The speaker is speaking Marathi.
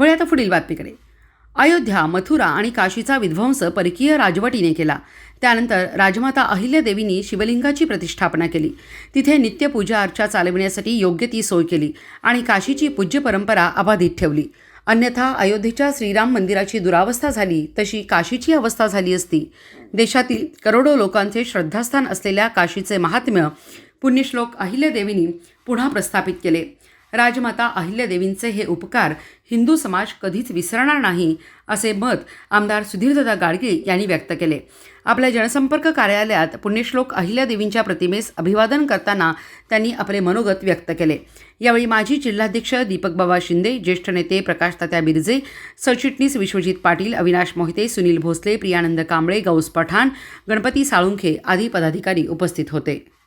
वळी आता पुढील बातमीकडे. अयोध्या मथुरा आणि काशीचा विध्वंस परकीय राजवटीने केला. त्यानंतर राजमाता अहिल्यादेवींनी शिवलिंगाची प्रतिष्ठापना केली. तिथे नित्यपूजा अर्चा चालविण्यासाठी योग्य ती सोय केली आणि काशीची पूज्य परंपरा अबाधित ठेवली. अन्यथा अयोध्येच्या श्रीराम मंदिराची दुरावस्था झाली तशी काशीची अवस्था झाली असती. देशातील करोडो लोकांचे श्रद्धास्थान असलेल्या काशीचे महात्म्य पुण्यश्लोक अहिल्यादेवींनी पुन्हा प्रस्थापित केले. राजमाता अहिल्यादेवींचे हे उपकार हिंदू समाज कधीच विसरणार नाही असे मत आमदार सुधीरदादा गाडगे यांनी व्यक्त केले. आपल्या जनसंपर्क कार्यालयात पुण्यश्लोक अहिल्यादेवींच्या प्रतिमेस अभिवादन करताना त्यांनी आपले मनोगत व्यक्त केले. यावेळी माजी जिल्हाध्यक्ष दीपक बाबा शिंदे ज्येष्ठ नेते प्रकाश तात्या बिरजे सरचिटणीस विश्वजित पाटील अविनाश मोहिते सुनील भोसले प्रियानंद कांबळे गौस पठाण गणपती साळुंखे आदी पदाधिकारी उपस्थित होते.